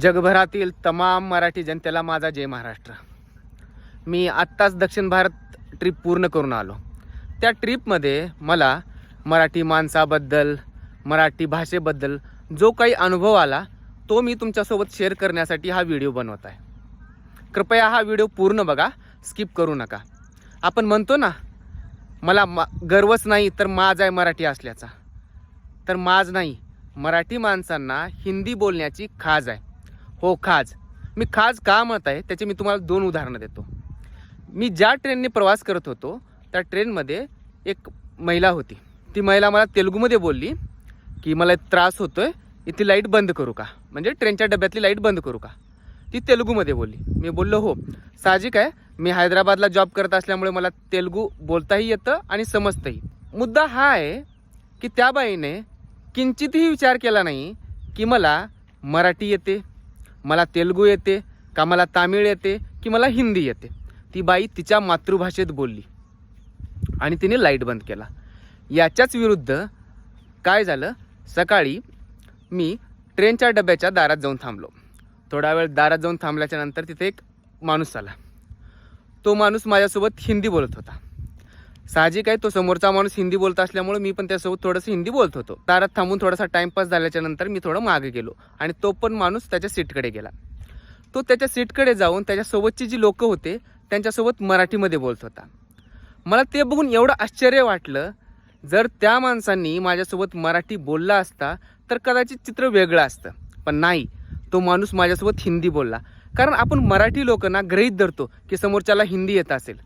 जगभरातील तमाम मराठी जनतेला माझा जय महाराष्ट्र. मी आत्ताच दक्षिण भारत ट्रिप पूर्ण करून आलो. त्या ट्रिपमध्ये मला मराठी माणसाबद्दल मराठी भाषेबद्दल जो काही अनुभव आला तो मी तुमच्यासोबत शेअर करण्यासाठी हा व्हिडिओ बनवत आहे. कृपया हा व्हिडिओ पूर्ण बघा स्किप करू नका. आपण म्हणतो ना मला मा गर्वच नाही तर माज आहे मराठी असल्याचा. तर माज नाही मराठी माणसांना हिंदी बोलण्याची खाज आहे. हो खाज. मी खाज का म्हणत आहे त्याचे मी तुम्हाला दोन उदाहरणं देतो. मी ज्या ट्रेनने प्रवास करत होतो त्या ट्रेनमध्ये एक महिला होती. ती महिला मला तेलुगूमध्ये बोलली की मला त्रास होतो आहे इथे लाइट बंद करू का? म्हणजे ट्रेनच्या डब्यातली लाइट बंद करू का? ती तेलुगूमध्ये बोलली. मी बोललो हो. साहजिक आहे. मी हैदराबादला जॉब करत असल्यामुळे मला तेलुगू बोलताही येतं आणि समजतंही. मुद्दा हा आहे की त्या बाईने किंचितही विचार केला नाही की मला मराठी येते. मला तेलुगू येते का मला तामिळ येते की मला हिंदी येते. ती बाई तिच्या मातृभाषेत बोलली. आणि तिने लाइट बंद केला. याच्याच विरुद्ध काय झालं? सकाळी मी ट्रेनच्या डब्याच्या दारात जाऊन थांबलो. थोडा वेळ दारात जाऊन थांबल्याच्या नंतर तिथे एक माणूस आला. तो माणूस माझ्यासोबत हिंदी बोलत होता. साहजिक आहे तो समोरचा माणूस हिंदी बोलत असल्यामुळे मी पण त्यासोबत थोडंसं हिंदी बोलत होतो. दारात थांबून थोडासा टाइमपास झाल्याच्यानंतर मी थोडं मागे गेलो आणि तो पण माणूस त्याच्या सीटकडे गेला. तो त्याच्या सीटकडे जाऊन त्याच्यासोबतची जी लोकं होते त्यांच्यासोबत मराठीमध्ये बोलत होता. मला ते बघून एवढं आश्चर्य वाटलं जर त्या माणसांनी माझ्यासोबत मराठी बोलला असता तर कदाचित चित्र वेगळं असतं. पण नाही तो माणूस माझ्यासोबत हिंदी बोलला. कारण आपण मराठी लोकांना गृहीत धरतो की समोरच्याला हिंदी येत असेल.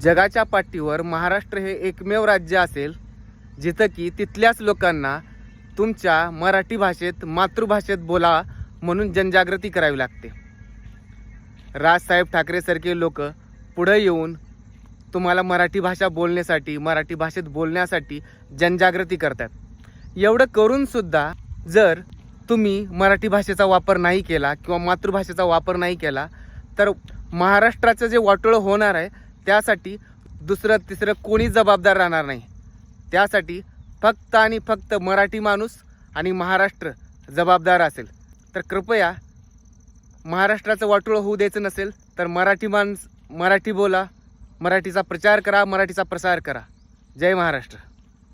जगाच्या पाठीवर महाराष्ट्र हे एकमेव राज्य असेल जिथं की तिथल्याच लोकांना तुमच्या मराठी भाषेत मातृभाषेत बोला म्हणून जनजागृती करावी लागते. राजसाहेब ठाकरेसारखे लोक पुढे येऊन तुम्हाला मराठी भाषा बोलण्यासाठी मराठी भाषेत बोलण्यासाठी जनजागृती करतात. एवढं करूनसुद्धा जर तुम्ही मराठी भाषेचा वापर नाही केला किंवा मातृभाषेचा वापर नाही केला तर महाराष्ट्राचं जे वाटोळं होणार आहे त्यासाठी दुसरं तिसरं कोणी जबाबदार राहणार नाही. त्यासाठी फक्त आणि फक्त मराठी माणूस आणि महाराष्ट्र जबाबदार असेल. तर कृपया महाराष्ट्राचं वाटोळं होऊ द्यायचं नसेल तर मराठी माणस मराठी बोला मराठीचा प्रचार करा मराठीचा प्रसार करा. जय महाराष्ट्र.